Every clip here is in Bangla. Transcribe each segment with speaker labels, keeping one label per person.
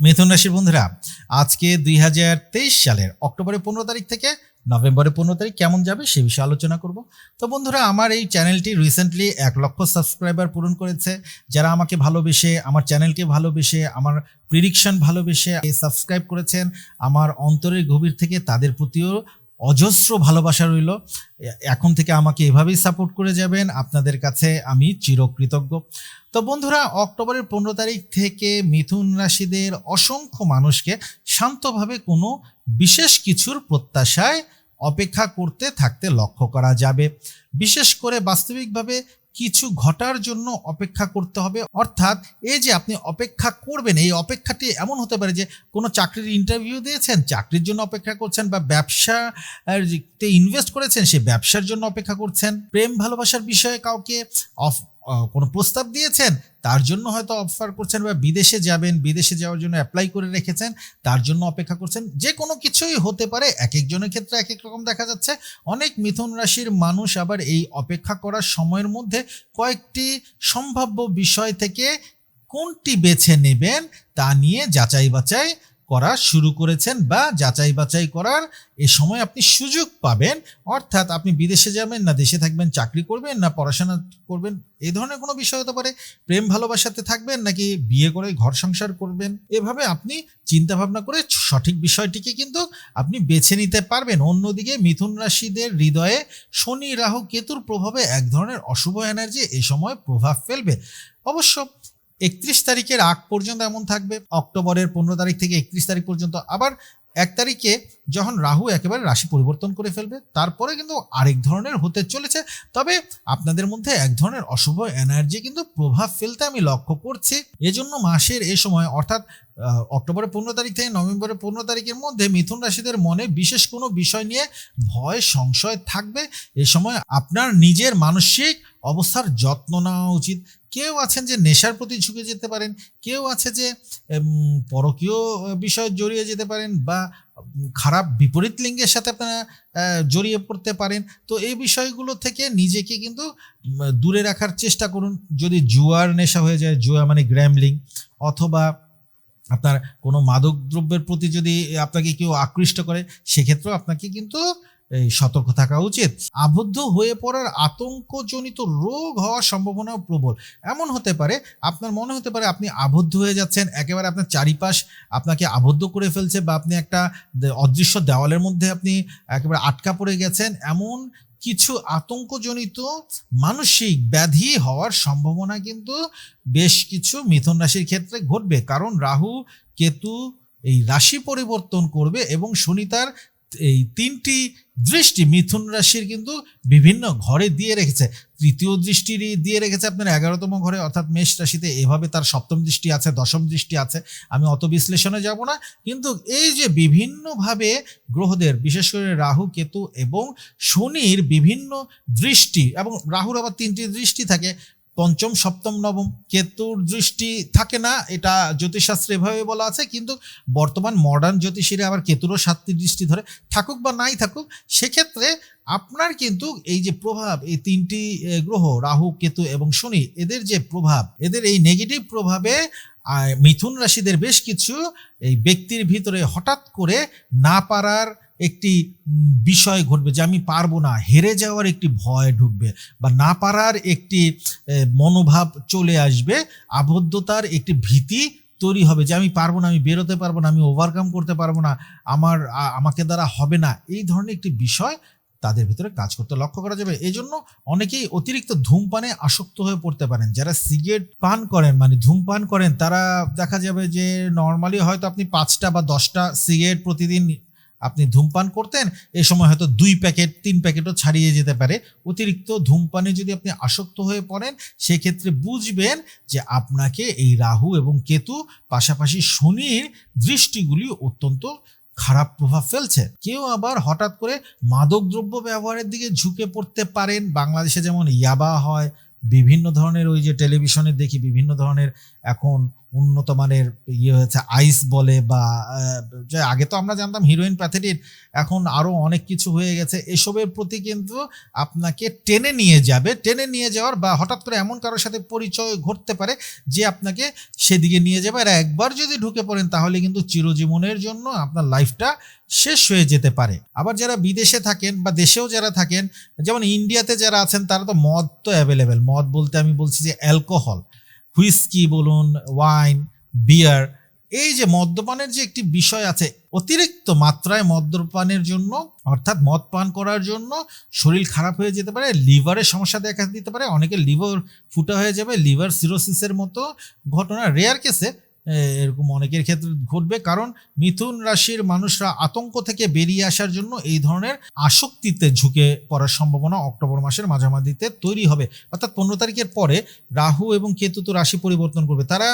Speaker 1: মিথুন রাশির বন্ধুরা, আজকে দুই হাজার তেইশ সালের অক্টোবরের পনেরো তারিখ থেকে নভেম্বরের পনেরো তারিখ কেমন যাবে সে বিষয়ে আলোচনা করব। তো বন্ধুরা, আমার এই চ্যানেলটি রিসেন্টলি এক লক্ষ সাবস্ক্রাইবার পূরণ করেছে। যারা আমাকে ভালোবেসে, আমার চ্যানেলকে ভালোবেসে, আমার প্রিডিকশন ভালোবেসে সাবস্ক্রাইব করেছেন, আমার অন্তরের গভীর থেকে তাদের প্রতিও অজস্র ভালোবাসা রইল। এখন থেকে আমাকে এভাবেই সাপোর্ট করে যাবেন। আপনাদের কাছে আমি চিরকৃতজ্ঞ। তো বন্ধুরা, অক্টোবরের পনেরো তারিখ থেকে মিথুন রাশিদের অসংখ্য মানুষকে শান্তভাবে কোনো বিশেষ কিছুর প্রত্যাশায় অপেক্ষা করতে থাকতে লক্ষ্য করা যাবে। বিশেষ করে বাস্তবিকভাবে কিছু ঘটার জন্য অপেক্ষা করতে হবে। অর্থাৎ এই যে আপনি অপেক্ষা করবেন, এই অপেক্ষাটি এমন হতে পারে যে কোনো চাকরির ইন্টারভিউ দিয়েছেন, চাকরির জন্য অপেক্ষা করছেন বা ব্যবসা ইনভেস্ট করেছেন সেই ব্যবসার জন্য অপেক্ষা করছেন। প্রেম ভালোবাসার বিষয়ে কাউকে কোনো প্রস্তাব দিয়েছেন, তার জন্য হয়তো অফার করছেন বা বিদেশে যাবেন, বিদেশে যাওয়ার জন্য অ্যাপ্লাই করে রেখেছেন, তার জন্য অপেক্ষা করছেন, যে কোনো কিছুই হতে পারে, এক একজনের ক্ষেত্রে এক এক রকম দেখা যাচ্ছে। অনেক মিথুন রাশির মানুষ আবার এই অপেক্ষা করার সময়ের মধ্যে কয়েকটি সম্ভাব্য বিষয় থেকে কোনটি বেছে নেবেন তা নিয়ে যাচাই বাছাই করা শুরু করেছেন বা যাচাই বাছাই করার এ সময় আপনি সুযোগ পাবেন। অর্থাৎ আপনি বিদেশে যাবেন না, দেশে থাকবেন, চাকরি করবেন না, পড়াশোনা করবেন এই ধরনের কোনো বিষয় হতে পারে। প্রেম ভালোবাসাতে থাকবেন নাকি বিয়ে করে ঘর সংসার করবেন? এভাবে আপনি চিন্তা ভাবনা করে সঠিক বিষয়টিকে কিন্তু আপনি বেছে নিতে পারবেন। অন্যদিকে মিথুন রাশিদের হৃদয়ে শনি, রাহু, কেতুর প্রভাবে এক ধরনের অশুভ এনার্জি এই সময় প্রভাব ফেলবে। অবশ্য একত্রিশ তারিখের আগ পর্যন্ত এমন থাকবে, অক্টোবরের পনেরো তারিখ থেকে একত্রিশ তারিখ পর্যন্ত। আবার এক তারিখে যখন রাহু একেবারে রাশি পরিবর্তন করে ফেলবে, তারপরে কিন্তু আরেক ধরনের হতে চলেছে। তবে আপনাদের মধ্যে এক ধরনের অশুভ এনার্জি কিন্তু প্রভাব ফেলতে আমি লক্ষ্য করছি। এজন্য মাসের এ সময়, অর্থাৎ অক্টোবরের পনেরো তারিখ থেকে নভেম্বরের পনেরো তারিখের মধ্যে মিথুন রাশিদের মনে বিশেষ কোনো বিষয় নিয়ে ভয়, সংশয় থাকবে। এ সময় আপনার নিজের মানসিক অবস্থার যত্ন নেওয়া উচিত। কেউ আছেন যে নেশার প্রতি ঝুঁকে যেতে পারেন, কেউ আছে যে পরকীয় বিষয়ে জড়িয়ে যেতে পারেন বা খারাপ বিপরীত লিঙ্গের সাথে আপনারা জড়িয়ে পড়তে পারেন। তো এই বিষয়গুলো থেকে নিজেকে কিন্তু দূরে রাখার চেষ্টা করুন। যদি জুয়ার নেশা হয়ে যায়, জুয়া মানে গ্র্যামলিং অথবা আপনার কোনো মাদক দ্রব্যের প্রতি যদি আপনাকে কেউ আকৃষ্ট করে, সেক্ষেত্রেও আপনাকে কিন্তু সতর্ক থাকা উচিত। আবদ্ধ হয়ে পড়ার আতঙ্কজনিত রোগ হওয়ার সম্ভাবনাও প্রবল। এমন হতে পারে, আপনার মনে হতে পারে আপনি আবদ্ধ হয়ে যাচ্ছেন, একেবারে আপনার চারিপাশ আপনাকে আবদ্ধ করে ফেলছে বা আপনি একটা অদৃশ্য দেওয়ালের মধ্যে আপনি একেবারে আটকা পড়ে গেছেন, এমন কিছু আতঙ্কজনিত মানসিক ব্যাধি হওয়ার সম্ভাবনা কিন্তু বেশ কিছু মিথুন রাশির ক্ষেত্রে ঘটবে। কারণ রাহু, কেতু এই রাশি পরিবর্তন করবে এবং শনি তার এই তিনটি দৃষ্টি মিথুন রাশির কিন্তু বিভিন্ন ঘরে দিয়ে রেখেছে। তৃতীয় দৃষ্টি দিয়ে রেখেছে আপনার এগারোতম ঘরে, অর্থাৎ মেষ রাশিতে। এভাবে তার সপ্তম দৃষ্টি আছে, দশম দৃষ্টি আছে। আমি অত বিশ্লেষণে যাব না। কিন্তু এই যে বিভিন্নভাবে গ্রহদের, বিশেষ করে রাহু, কেতু এবং শনির বিভিন্ন দৃষ্টি এবং রাহুর আবার তিনটি দৃষ্টি থাকে পঞ্চম, সপ্তম, নবম। কেতুর দৃষ্টি থাকে না, এটা জ্যোতিষশাস্ত্রে এভাবে বলা আছে, কিন্তু বর্তমান মডার্ন জ্যোতিষীরা আবার কেতুরও সাতটি দৃষ্টি ধরে, থাকুক বা নাই থাকুক, সেক্ষেত্রে আপনার কিন্তু এই যে প্রভাব, এই তিনটি গ্রহ, রাহু, কেতু এবং শনি, এদের যে প্রভাব, এদের এই নেগেটিভ প্রভাবে মিথুন রাশিদের বেশ কিছু এই ব্যক্তির ভিতরে হঠাৎ করে না পারার একটি বিষয় ঘটবে যে আমি পারব না। হেরে যাওয়ার একটি ভয় ঢুকবে বা না পারার একটি মনোভাব চলে আসবে। আবদ্ধতার একটি ভীতি তৈরি হবে যে আমি পারব না, আমি বেরোতে পারব না, আমি ওভারকাম করতে পারব না, আমার আমাকে দ্বারা হবে না। এই ধরনের একটি বিষয় তাদের ভিতরে কাজ করতে লক্ষ্য করা যাবে। এই জন্য অনেকেই অতিরিক্ত ধূমপানে আসক্ত হয়ে পড়তে পারেন। যারা সিগারেট পান করেন মানে ধূমপান করেন, তারা দেখা যাবে যে নর্মালি হয়তো আপনি পাঁচটা বা দশটা সিগারেট প্রতিদিন আপনি ধূমপান করতেন এই সময় হয়তো দুই প্যাকেট, তিন প্যাকেটও ছাড়িয়ে যেতে পারে। অতিরিক্ত ধূমপানে যদি আপনি আসক্ত হয়ে পড়েন, সেক্ষেত্রে বুঝবেন যে আপনাকে এই রাহু এবং কেতু, পাশাপাশি শনির দৃষ্টিগুলি অত্যন্ত খারাপ প্রভাব ফেলছে। কেউ আবার হঠাৎ করে মাদকদ্রব্য ব্যবহারের দিকে ঝুঁকে পড়তে পারেন। বাংলাদেশে যেমন ইয়াবা হয়, বিভিন্ন ধরনের ওই যে টেলিভিশনে দেখি বিভিন্ন ধরনের এখন উন্নত মানের ইয়ে হয়েছে আইস বলে বা আগে তো আমরা জানতাম হিরোইন প্যাথেটিন এখন আরও অনেক কিছু হয়ে গেছে। এসবের প্রতি কিন্তু আপনাকে টেনে নিয়ে যাবে, টেনে নিয়ে যাওয়ার বা হঠাৎ করে এমন কারোর সাথে পরিচয় ঘটতে পারে যে আপনাকে সেদিকে নিয়ে যাবে। আর একবার যদি ঢুকে পড়েন, তাহলে কিন্তু চিরজীবনের জন্য আপনার লাইফটা শেষ হয়ে যেতে পারে। আবার যারা বিদেশে থাকেন বা দেশেও যারা থাকেন, যেমন ইন্ডিয়াতে যারা আছেন, তারা তো মদ তো অ্যাভেলেবেল মদ বলতে আমি বলছি যে অ্যালকোহল হুইস্কি বলুন, ওয়াইন, বিয়ার, এই যে মদ্যপানের যে একটি বিষয় আছে, অতিরিক্ত মাত্রায় মদ্যপানের জন্য, অর্থাৎ মদ পান করার জন্য শরীর খারাপ হয়ে যেতে পারে, লিভারের সমস্যা দেখা দিতে পারে অনেকে লিভার ফুটা হয়ে যাবে, লিভার সিরোসিসের মতো ঘটনা রেয়ার কেসে এরকম অনেকের ক্ষেত্রে ঘটবে। কারণ মিথুন রাশির মানুষরা আতঙ্ক থেকে বেরিয়ে আসার জন্য এই ধরনের আসক্তিতে ঝুঁকে পড়ার সম্ভাবনা অক্টোবর মাসের মাঝামাঝিতে তৈরি হবে। অর্থাৎ পনেরো তারিখের পরে রাহু এবং কেতু তো রাশি পরিবর্তন করবে। তারা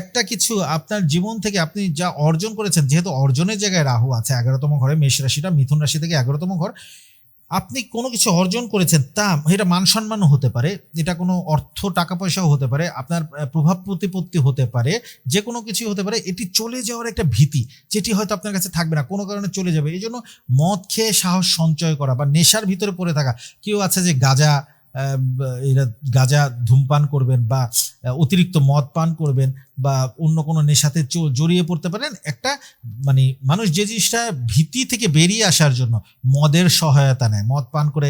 Speaker 1: একটা কিছু আপনার জীবন থেকে আপনি যা অর্জন করেছেন, যেহেতু অর্জনের জায়গায় রাহু আছে, এগারোতম ঘরে মেষ রাশিটা মিথুন রাশি থেকে এগারোতম ঘর আপনি কোনো কিছু অর্জন করেছেন, তা এটা মান সম্মানও হতে পারে, এটা কোনো অর্থ টাকা পয়সাও হতে পারে, আপনার প্রভাব প্রতিপত্তি হতে পারে, যে কোনো কিছু হতে পারে, এটি চলে যাওয়ার একটা ভীতি, যেটি হয়তো আপনার কাছে থাকবে না, কোনো কারণে চলে যাবে। এই জন্য মদ খেয়ে সাহস সঞ্চয় করা বা নেশার ভিতরে পড়ে থাকা, কেউ আছে যে গাঁজা এরা গাঁজা ধূমপান করবেন বা অতিরিক্ত মদ পান করবেন বা অন্য কোনো নেশাতে জড়িয়ে পড়তে পারেন, একটা মানে মানুষ যে জিনিসটা ভীতি থেকে বেরিয়ে আসার জন্য মদের সহায়তা নেয়। মদ পান করে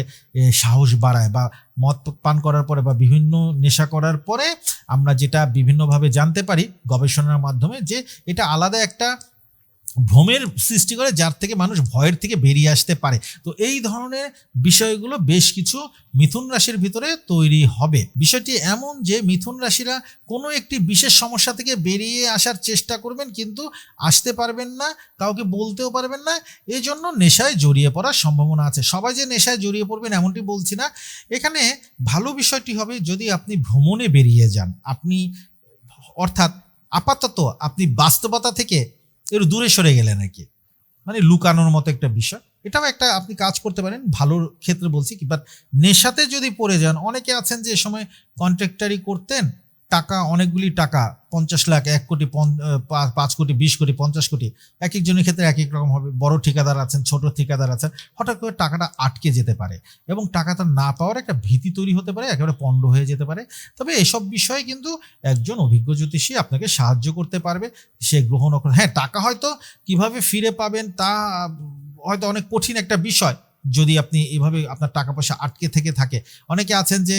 Speaker 1: সাহস বাড়ায় বা মদ পান করার পরে বা বিভিন্ন নেশা করার পরে আমরা যেটা বিভিন্নভাবে জানতে পারি গবেষণার মাধ্যমে যে এটা আলাদা একটা ভ্রমের সৃষ্টি করে, যার থেকে মানুষ ভয়ের থেকে বেরিয়ে আসতে পারে। তো এই ধরনের বিষয়গুলো বেশ কিছু মিথুন রাশির ভিতরে তৈরি হবে। বিষয়টি এমন যে, মিথুন রাশিরা কোনো একটি বিশেষ সমস্যা থেকে বেরিয়ে আসার চেষ্টা করবেন, কিন্তু আসতে পারবেন না, কাউকে বলতেও পারবেন না। এই জন্য নেশায় জড়িয়ে পড়ার সম্ভাবনা আছে। সবাই যে নেশায় জড়িয়ে পড়বেন এমনটি বলছি না। এখানে ভালো বিষয়টি হবে যদি আপনি ভ্রমণে বেরিয়ে যান। আপনি অর্থাৎ আপাতত আপনি বাস্তবতা থেকে একটু দূরে সরে গেলেন আর কি। মানে লুকানোর মতো একটা বিষয়। এটাও একটা আপনি কাজ করতে পারেন ভালোর ক্ষেত্রে বলছি কি বাট নেশাতে যদি পড়ে যান, অনেকে আছেন যে সময় কন্ট্রাক্টারি করতেন টাকা, অনেকগুলি টাকা, পঞ্চাশ লাখ, এক কোটি পাঁচ কোটি, বিশ কোটি, পঞ্চাশ কোটি এক একজনের ক্ষেত্রে এক এক রকম হবে। বড় ঠিকাদার আছেন, ছোট ঠিকাদার আছেন, হঠাৎ করে টাকাটা আটকে যেতে পারে এবং টাকাটা না পাওয়ার একটা ভীতি তৈরি হতে পারে, একেবারে পণ্ড হয়ে যেতে পারে। তবে এসব বিষয়ে কিন্তু একজন অভিজ্ঞ জ্যোতিষী আপনাকে সাহায্য করতে পারবে। সে গ্রহণ হ্যাঁ টাকা হয়তো কীভাবে ফিরে পাবেন তা হয়তো অনেক কঠিন একটা বিষয় যদি আপনি এভাবে আপনার টাকা পয়সা আটকে থেকে থাকে। অনেকে আছেন যে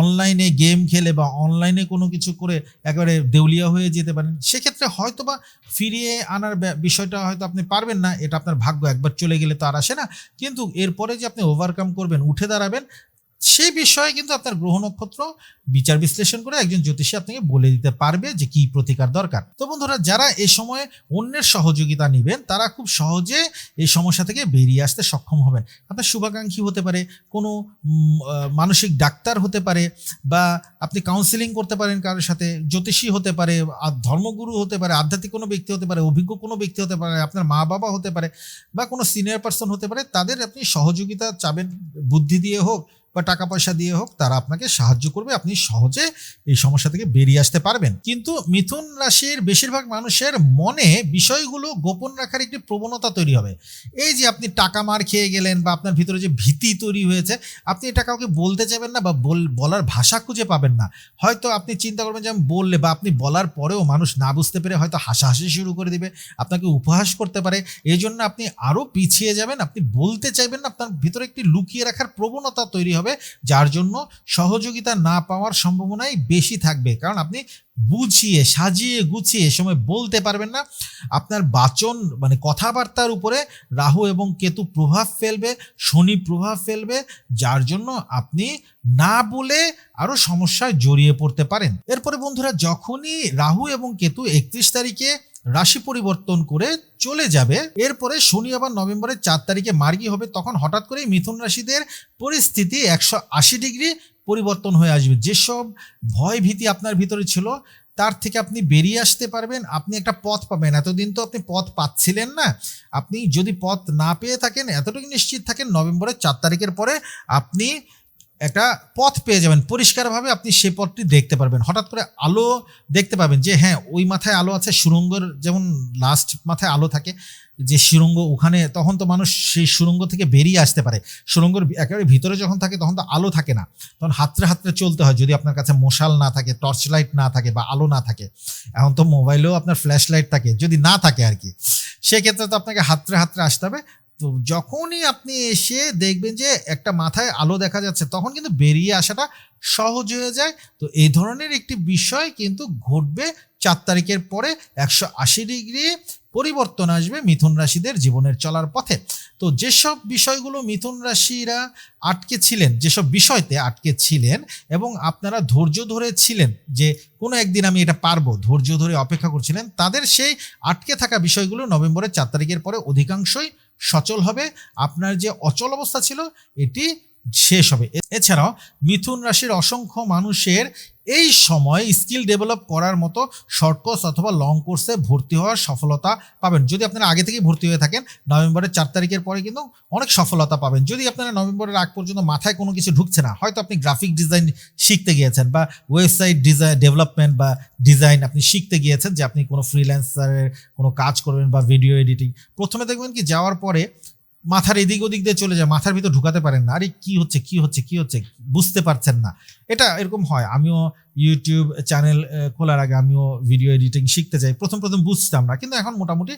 Speaker 1: অনলাইনে গেম খেলে বা অনলাইনে কোনো কিছু করে একেবারে দেউলিয়া হয়ে যেতে পারেন, সেক্ষেত্রে হয়তো বা ফিরিয়ে আনার বিষয়টা হয়তো আপনি পারবেন না, এটা আপনার ভাগ্য। একবার চলে গেলে তো আর আসে না। কিন্তু এরপরে যে আপনি ওভারকাম করবেন, উঠে দাঁড়াবেন সেই বিষয়ে কিন্তু আপনার গ্রহ নক্ষত্র বিচার বিশ্লেষণ করে একজন জ্যোতিষী আপনাকে বলে দিতে পারবে যে কি প্রতিকার দরকার। তো বন্ধুরা, যারা এ সময়ে অন্যের সহযোগিতা নেবেন, তারা খুব সহজে এই সমস্যা থেকে বেরিয়ে আসতে সক্ষম হবেন। আপনার শুভাকাঙ্ক্ষী হতে পারে, কোনো মানসিক ডাক্তার হতে পারে বা আপনি কাউন্সিলিং করতে পারেন কারোর সাথে, জ্যোতিষী হতে পারে ধর্মগুরু হতে পারে, আধ্যাত্মিক কোনো ব্যক্তি হতে পারে, অভিজ্ঞ কোনো ব্যক্তি হতে পারে, আপনার মা বাবা হতে পারে বা কোনো সিনিয়র পার্সন হতে পারে, তাদের আপনি সহযোগিতা চাবেন, বুদ্ধি দিয়ে হোক বা টাকা পয়সা দিয়ে হোক, তারা আপনাকে সাহায্য করবে। আপনি সহজে এই সমস্যা থেকে বেরিয়ে আসতে পারবেন। কিন্তু মিথুন রাশির বেশিরভাগ মানুষের মনে বিষয়গুলো গোপন রাখার একটি প্রবণতা তৈরি হবে। এই যে আপনি টাকা মার খেয়ে গেলেন বা আপনার ভিতরে যে ভীতি তৈরি হয়েছে, আপনি এটা কাউকে বলতে চাইবেন না বা বল- বলার ভাষা খুঁজে পাবেন না। হয়তো আপনি চিন্তা করবেন যে আমি বললে বা আপনি বলার পরেও মানুষ না বুঝতে পেরে হয়তো হাসাহাসি শুরু করে দিবে, আপনাকে উপহাস করতে পারে। এই জন্য আপনি আরও পিছিয়ে যাবেন, আপনি বলতে চাইবেন না, আপনার ভিতরে একটি লুকিয়ে রাখার প্রবণতা তৈরি হবে, যার জন্য সহযোগিতা না পাওয়ার সম্ভাবনাই বেশি থাকবে। কারণ আপনি বুঝিয়ে, সাজিয়ে গুছিয়ে এ সময় বলতে পারবেন না। আপনার বাচন মানে কথাবার্তার উপরে রাহু এবং কেতু প্রভাব ফেলবে, শনি প্রভাব ফেলবে, যার জন্য আপনি না বলে আরও সমস্যায় জড়িয়ে পড়তে পারেন। এরপরে বন্ধুরা, যখনই রাহু এবং কেতু একত্রিশ তারিখে রাশি পরিবর্তন করে চলে যাবে। এরপরে শনি আবার নভেম্বরের চার তারিখে মার্গী হবে, তখন হঠাৎ করেই মিথুন রাশিদের পরিস্থিতি একশো আশি ডিগ্রি পরিবর্তন হয়ে আসবে। যেসব ভয় ভীতি আপনার ভিতরে ছিল, তার থেকে আপনি বেরিয়ে আসতে পারবেন। আপনি একটা পথ পাবেন। এতদিন তো আপনি পথ পাচ্ছিলেন না। আপনি যদি পথ না পেয়ে থাকেন, এতটুকু নিশ্চিত থাকেন, নভেম্বরের চার তারিখের পরে আপনি একটা পথ পেয়ে যাবেন। পরিষ্কারভাবে আপনি সে পথটি দেখতে পারবেন। হঠাৎ করে আলো দেখতে পাবেন যে হ্যাঁ ওই মাথায় আলো আছে, সুরঙ্গর যেমন লাস্ট মাথায় আলো থাকে, যে সুরঙ্গ ওখানে, তখন তো মানুষ সেই সুরঙ্গ থেকে বেরিয়ে আসতে পারে। সুরঙ্গর একেবারে ভিতরে যখন থাকে, তখন তো আলো থাকে না। তখন হাতড়ে হাতড়ে চলতে হয়, যদি আপনার কাছে মশাল না থাকে টর্চ লাইট না থাকে বা আলো না থাকে। এখন তো মোবাইলেও আপনার ফ্ল্যাশ লাইট থাকে, যদি না থাকে আর কি। সেক্ষেত্রে তো আপনাকে হাতড়ে হাতড়ে আসতে হবে। তো যখনই আপনি এসে দেখবেন যে একটা মাথায় আলো দেখা যাচ্ছে, তখন কিন্তু বেরিয়ে আসাটা সহজ হয়ে যায়। তো এই ধরনের একটি বিষয় কিন্তু ঘটবে চার তারিখের পরে একশো আশি ডিগ্রি পরিবর্তন আসবে মিথুন রাশিদের জীবনের চলার পথে। তো যেসব বিষয়গুলো মিথুন রাশিরা আটকে ছিলেন, যেসব বিষয়তে আটকে ছিলেন এবং আপনারা ধৈর্য ধরে ছিলেন যে কোনো একদিন আমি এটা পারব, ধৈর্য ধরে অপেক্ষা করছিলেন, তাদের সেই আটকে থাকা বিষয়গুলো নভেম্বরের চার তারিখের পরে অধিকাংশই সচল হবে। আপনার যে অচল অবস্থা ছিল এটি শেষ হবে। এছাড়াও মিথুন রাশির অসংখ্য মানুষের এই সময় স্কিল ডেভেলপ করার মতো শর্ট কোর্স অথবা লং কোর্সে ভর্তি হওয়ার সফলতা পাবেন। যদি আপনারা আগে থেকেই ভর্তি হয়ে থাকেন, নভেম্বরের চার তারিখের পরে কিন্তু অনেক সফলতা পাবেন। যদি আপনারা নভেম্বরের আগ পর্যন্ত মাথায় কোনো কিছু ঢুকছে না, হয়তো আপনি গ্রাফিক ডিজাইন শিখতে গিয়েছেন বা ওয়েবসাইট ডিজাইন ডেভেলপমেন্ট বা ডিজাইন আপনি শিখতে গিয়েছেন যে আপনি কোনো ফ্রিল্যান্সারের কোনো কাজ করবেন বা ভিডিও এডিটিং প্রথমে দেখবেন কি, যাওয়ার পরে মাথার এদিক ওদিক দিয়ে চলে যায়, মাথার ভিতর ঢুকাতে পারেন না। আরে কি হচ্ছে কি হচ্ছে কি হচ্ছে, বুঝতে পারছেন না। এটা এরকম হয়, আমিও ইউটিউব চ্যানেল খোলার আগে আমিও ভিডিও এডিটিং শিখতে যাই। প্রথম প্রথম বুঝতাম না, কিন্তু এখন মোটামুটি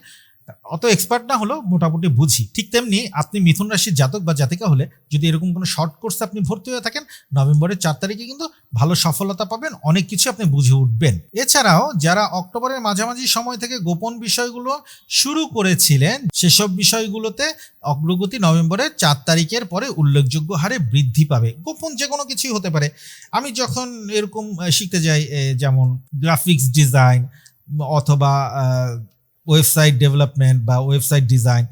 Speaker 1: অত এক্সপার্ট না হলেও মোটামুটি বুঝি। ঠিক তেমনি আপনি মিথুন রাশির জাতক বা জাতিকা হলে যদি এরকম কোনো শর্ট কোর্সে আপনি ভর্তি হয়ে থাকেন, নভেম্বরের চার তারিখে কিন্তু ভালো সফলতা পাবেন, অনেক কিছু আপনি বুঝে উঠবেন। এছাড়াও যারা অক্টোবরের মাঝামাঝি সময় থেকে গোপন বিষয়গুলো শুরু করেছিলেন, সেসব বিষয়গুলোতে অগ্রগতি নভেম্বরের চার তারিখের পরে উল্লেখযোগ্য হারে বৃদ্ধি পাবে। গোপন যে কোনো কিছুই হতে পারে। আমি যখন এরকম শিখতে যাই যেমন গ্রাফিক্স ডিজাইন অথবা ওয়েবসাইট ডেভেলপমেন্ট বা ওয়েবসাইট ডিজাইন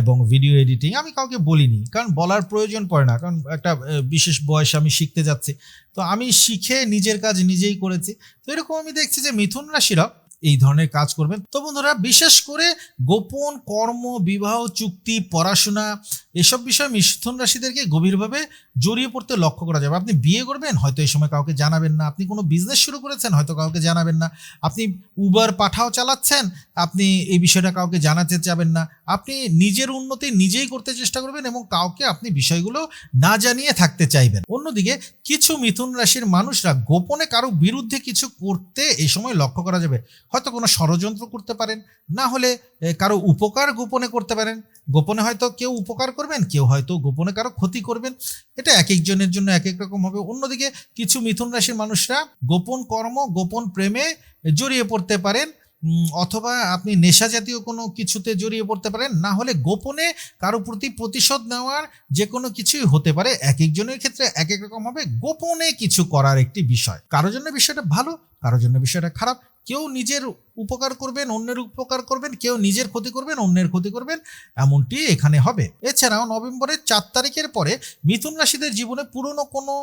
Speaker 1: এবং ভিডিও এডিটিং আমি কাউকে বলিনি, কারণ বলার প্রয়োজন পড়ে না, কারণ একটা বিশেষ বয়স আমি শিখতে যাচ্ছি। তো আমি শিখে নিজের কাজ নিজেই করেছি। তো এরকম আমি দেখছি যে মিথুন রাশিরা এই ধরনের কাজ করবেন। তো বন্ধুরা, বিশেষ করে গোপন কর্ম, বিবাহ, চুক্তি, পড়াশোনা এসব বিষয়ে মিথুন রাশিদেরকে গভীরভাবে জড়িয়ে পড়তে লক্ষ্য করা যাবে। আপনি বিয়ে করবেন, হয়তো এই সময় কাউকে জানাবেন না। আপনি কোনো বিজনেস শুরু করেছেন, হয়তো কাউকে জানাবেন না। আপনি উবার পাঠাও চালাচ্ছেন, আপনি এই বিষয়টা কাউকে জানাতে চাবেন না। আপনি নিজের উন্নতি নিজেই করতে চেষ্টা করবেন এবং কাউকে আপনি বিষয়গুলো না জানিয়ে থাকতে চাইবেন। অন্যদিকে, কিছু মিথুন রাশির মানুষরা গোপনে কারও বিরুদ্ধে কিছু করতে এই সময় লক্ষ্য করা যাবে। হয়তো কোনো ষড়যন্ত্র করতে পারেন, না হলে কারও উপকার গোপনে করতে পারেন। গোপনে হয়তো কেউ উপকার করবেন, কেউ হয়তো গোপনে কারও ক্ষতি করবেন। এটা এক একজনের জন্য এক এক রকম হবে। অন্যদিকে কিছু মিথুন রাশির মানুষরা গোপন কর্ম, গোপন প্রেমে জড়িয়ে পড়তে পারেন অথবা আপনি নেশা জাতীয় কোনো কিছুতে জড়িয়ে পড়তে পারেন। না হলে গোপনে কারও প্রতি প্রতিশোধ নেওয়ার যে কোনো কিছুই হতে পারে। এক একজনের ক্ষেত্রে এক এক রকম হবে। গোপনে কিছু করার একটি বিষয়। কারোর জন্য বিষয়টা ভালো কারোর জন্য বিষয়টা খারাপ। কেউ নিজের উপকার করবেন, অন্যের উপকার করবেন, কেউ নিজের ক্ষতি করবেন, অন্যের ক্ষতি করবেন, এমনটি এখানে হবে। এছাড়াও নভেম্বরের চার তারিখের পরে মিথুন রাশিদের জীবনে পুরনো কোনো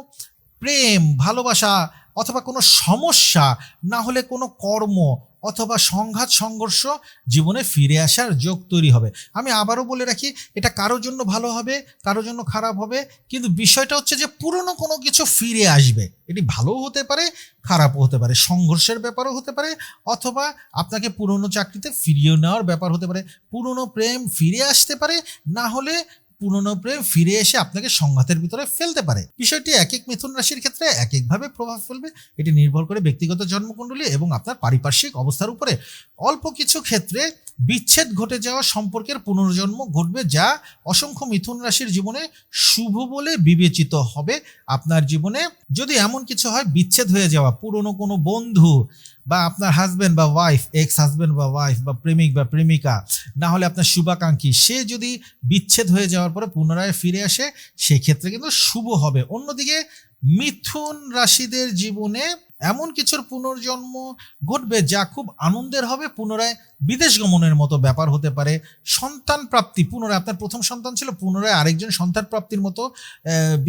Speaker 1: প্রেম, ভালোবাসা অথবা কোনো সমস্যা না হলে কোনো কর্ম অথবা সংঘাত, সংঘর্ষ জীবনে ফিরে আসার যোগ তৈরি হবে। আমি আবারও বলে রাখি, এটা কারোর জন্য ভালো হবে, কারোর জন্য খারাপ হবে, কিন্তু বিষয়টা হচ্ছে যে পুরনো কোনো কিছু ফিরে আসবে। এটি ভালোও হতে পারে, খারাপও হতে পারে, সংঘর্ষের ব্যাপারও হতে পারে, অথবা আপনাকে পুরনো চাকরিতে ফিরিয়ে নেওয়ার ব্যাপার হতে পারে। পুরনো প্রেম ফিরে আসতে পারে, না হলে পুরনো প্রেম ফিরে এসে আপনাকে সংঘাতের ভিতরে ফেলতে পারে। বিষয়টি এক এক মিথুন রাশির ক্ষেত্রে এক একভাবে প্রভাব ফেলবে। এটি নির্ভর করে ব্যক্তিগত জন্মকুণ্ডলী এবং আপনার পারিপার্শ্বিক অবস্থার উপরে। অল্প কিছু ক্ষেত্রে বিচ্ছেদ ঘটে যাওয়া সম্পর্কের পুনর্জন্ম ঘটবে যা অসংখ্য মিথুন রাশির জীবনে শুভ বলে বিবেচিত হবে। আপনার জীবনে যদি এমন কিছু হয়, বিচ্ছেদ হয়ে যাওয়া, পুরনো কোনো বন্ধু বা আপনার হাজবেন্ড বা ওয়াইফ এক্স হাজবেন্ড বা ওয়াইফ বা প্রেমিক বা প্রেমিকা, না হলে আপনার শুভাকাঙ্ক্ষী, সে যদি বিচ্ছেদ হয়ে যাওয়ার পরে পুনরায় ফিরে আসে, সেক্ষেত্রে কিন্তু শুভ হবে। অন্যদিকে, মিথুন রাশিদের জীবনে এমন কিছুর পুনর্জন্ম ঘটবে যা খুব আনন্দের হবে, পুনরায় বিদেশ গমনের মতো ব্যাপার হতে পারে। সন্তান প্রাপ্তি, পুনরায় আপনার প্রথম সন্তান ছিল, পুনরায় আরেকজন সন্তান প্রাপ্তির মতো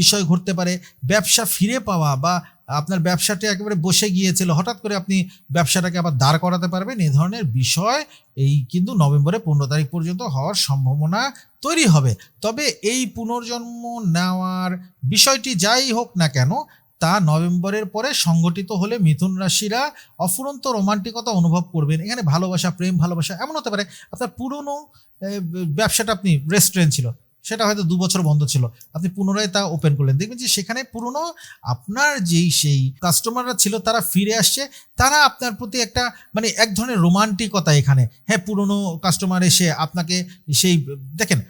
Speaker 1: বিষয় ঘটতে পারে। ব্যবসা ফিরে পাওয়া বা আপনার ব্যবসাটি একেবারে বসে গিয়েছিল। হঠাৎ করে আপনি ব্যবসাটাকে আবার দাঁড় করাতে পারবেন। এই ধরনের বিষয় এই কিন্তু নভেম্বরের পনেরো তারিখ পর্যন্ত হওয়ার সম্ভাবনা তৈরি হবে। তবে এই পুনর্জন্ম নেওয়ার বিষয়টি যাই হোক না কেন, তা নভেম্বরের পরে সংগঠিত হলে মিথুন রাশিরা অফুরন্ত রোমান্টিকতা অনুভব করবেন। এখানে ভালোবাসা, প্রেম, ভালোবাসা এমন হতে পারে, আপনার পুরনো ব্যবসাটা আপনি রেস্টুরেন্ট ছিল। সেটা হয়তো দু বছর বন্ধ ছিল। আপনি পুনরায় তা ওপেন করলেন। দেখবেন যে সেখানে পুরনো আপনার যেই, সেই কাস্টমাররা ছিল, তারা ফিরে আসছে। তারা আপনার প্রতি একটা মানে এক ধরনের রোমান্টিকতা এখানে। হ্যাঁ পুরনো কাস্টমার এসে আপনাকে সেই, দেখেন,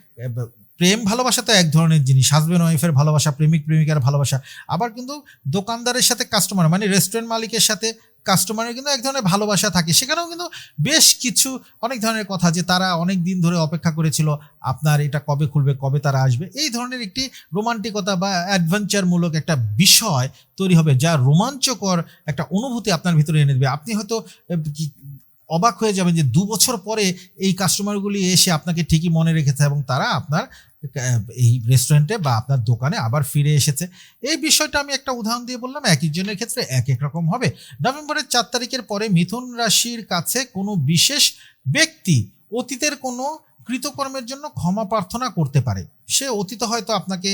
Speaker 1: প্রেম ভালোবাসা তো এক ধরনের জিনিস। হাজব্যান্ড ওয়াইফের ভালোবাসা, প্রেমিক, প্রেমিকার ভালোবাসা। আবার কিন্তু দোকানদারের সাথে কাস্টমার মানে রেস্টুরেন্ট মালিকের সাথে কাস্টমারের কিন্তু এক ধরনের ভালোবাসা থাকে। সেখানেও কিন্তু বেশ কিছু অনেক ধরনের কথা যে তারা অনেক দিন ধরে অপেক্ষা করেছিল, আপনার এটা কবে খুলবে, কবে তারা আসবে? এই ধরনের একটি রোমান্টিকতা বা অ্যাডভেঞ্চারমূলক একটা বিষয় তৈরি হবে যা রোমাঞ্চকর একটা অনুভূতি আপনার ভিতরে এনে দেবে। আপনি হয়তো অবাক হয়ে যাবেন যে দু বছর পরে এই কাস্টমারগুলি এসে আপনাকে ঠিকই মনে রেখেছে এবং তারা আপনার এই রেস্টুরেন্টে বা আপনার দোকানে আবার ফিরে এসেছে। এই বিষয়টা আমি একটা উদাহরণ দিয়ে বললাম, এক একজনের ক্ষেত্রে এক এক রকম হবে। নভেম্বরের চার তারিখের পরে মিথুন রাশির কাছে কোনো বিশেষ ব্যক্তি অতীতের কোনো কৃতকর্মের জন্য ক্ষমা প্রার্থনা করতে পারে। সে অতীত হয়তো আপনাকে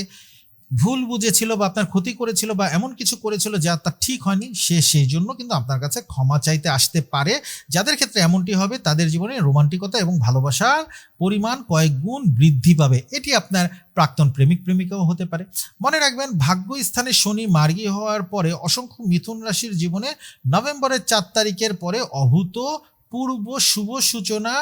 Speaker 1: ভুল বুঝেছিল বা আপনার ক্ষতি করেছিল বা এমন কিছু করেছিল যা তার ঠিক হয়নি, সে সেই জন্য কিন্তু আপনার কাছে ক্ষমা চাইতে আসতে পারে। যাদের ক্ষেত্রে এমনটি হবে, তাদের জীবনে রোমান্টিকতা এবং ভালোবাসার পরিমাণ কয়েক গুণ বৃদ্ধি পাবে। এটি আপনার প্রাক্তন প্রেমিক, প্রেমিকাও হতে পারে। মনে রাখবেন ভাগ্য স্থানে শনি মার্গী হওয়ার পরে অসংখ্য মিথুন রাশির জীবনে নভেম্বরের চার তারিখের পরে অভূত পূর্ব শুভ সূচনা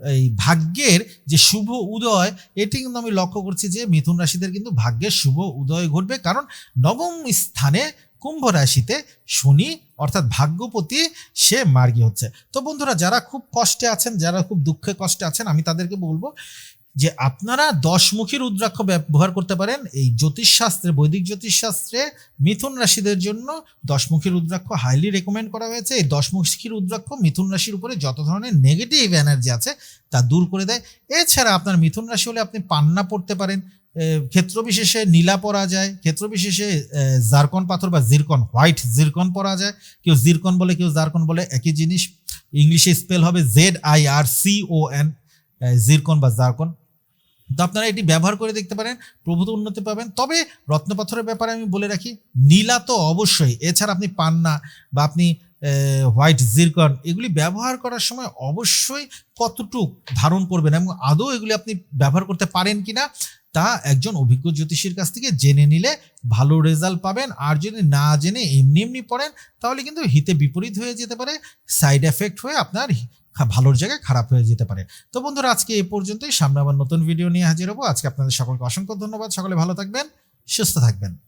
Speaker 1: এই ভাগ্যের যে শুভ উদয়, এটি কিন্তু আমি লক্ষ্য করছি যে মিথুন রাশিদের কিন্তু ভাগ্যের শুভ উদয় ঘটবে। কারণ নবম স্থানে কুম্ভ রাশিতে শনি অর্থাৎ ভাগ্যপতি, সে মার্গী হচ্ছে। তো বন্ধুরা, যারা খুব কষ্টে আছেন, যারা খুব দুঃখে কষ্টে আছেন, আমি তাদেরকে বলব যে আপনারা দশমুখী রুদ্রাক্ষ ব্যবহার করতে পারেন। এই জ্যোতিষশাস্ত্রে বৈদিক জ্যোতিষশাস্ত্রে মিথুন রাশিদের জন্য দশমুখী রুদ্রাক্ষ হাইলি রেকমেন্ড করা হয়েছে। এই দশমুখী রুদ্রাক্ষ মিথুন রাশির উপরে যত ধরনের নেগেটিভ এনার্জি আছে তা দূর করে দেয়। এছাড়া আপনার মিথুন রাশি হলে আপনি পান্না পড়তে পারেন। এ, ক্ষেত্র বিশেষে নীলা পরা যায় ক্ষেত্র বিশেষে জারকন পাথর বা জিরকন হোয়াইট জিরকন পরা যায়। কেউ জিরকন বলে কেউ জারকন বলে একই জিনিস। ইংলিশে স্পেল হবে Z I R C O N zircon বা জারকন। তো আপনারা এটি ব্যবহার করে দেখতে পারেন, প্রভূত উন্নতি পাবেন। তবে রত্নপাথরের ব্যাপারে আমি বলে রাখি, নীলা তো অবশ্যই, এছাড়া আপনি পান্না বা আপনি হোয়াইট জিরকন, এগুলি ব্যবহার করার সময় অবশ্যই কতটুক ধারণ করবেন এবং আদৌ এগুলি আপনি ব্যবহার করতে পারেন কিনা, তা একজন অভিজ্ঞ জ্যোতিষীর কাছ থেকে জেনে নিলে ভালো রেজাল্ট পাবেন। আর যদি না জেনে এমনি এমনি পড়েন, তাহলে কিন্তু হিতে বিপরীত হয়ে যেতে পারে, সাইড এফেক্ট হয়ে আপনার ভালোর জায়গায় খারাপ হয়ে যেতে পারে। তো বন্ধুরা, আজকে এই পর্যন্তই। সামনে আবার নতুন ভিডিও নিয়ে হাজির হব। আজকে আপনাদের সকলকে অসংখ্য ধন্যবাদ। সকলে ভালো থাকবেন, সুস্থ থাকবেন।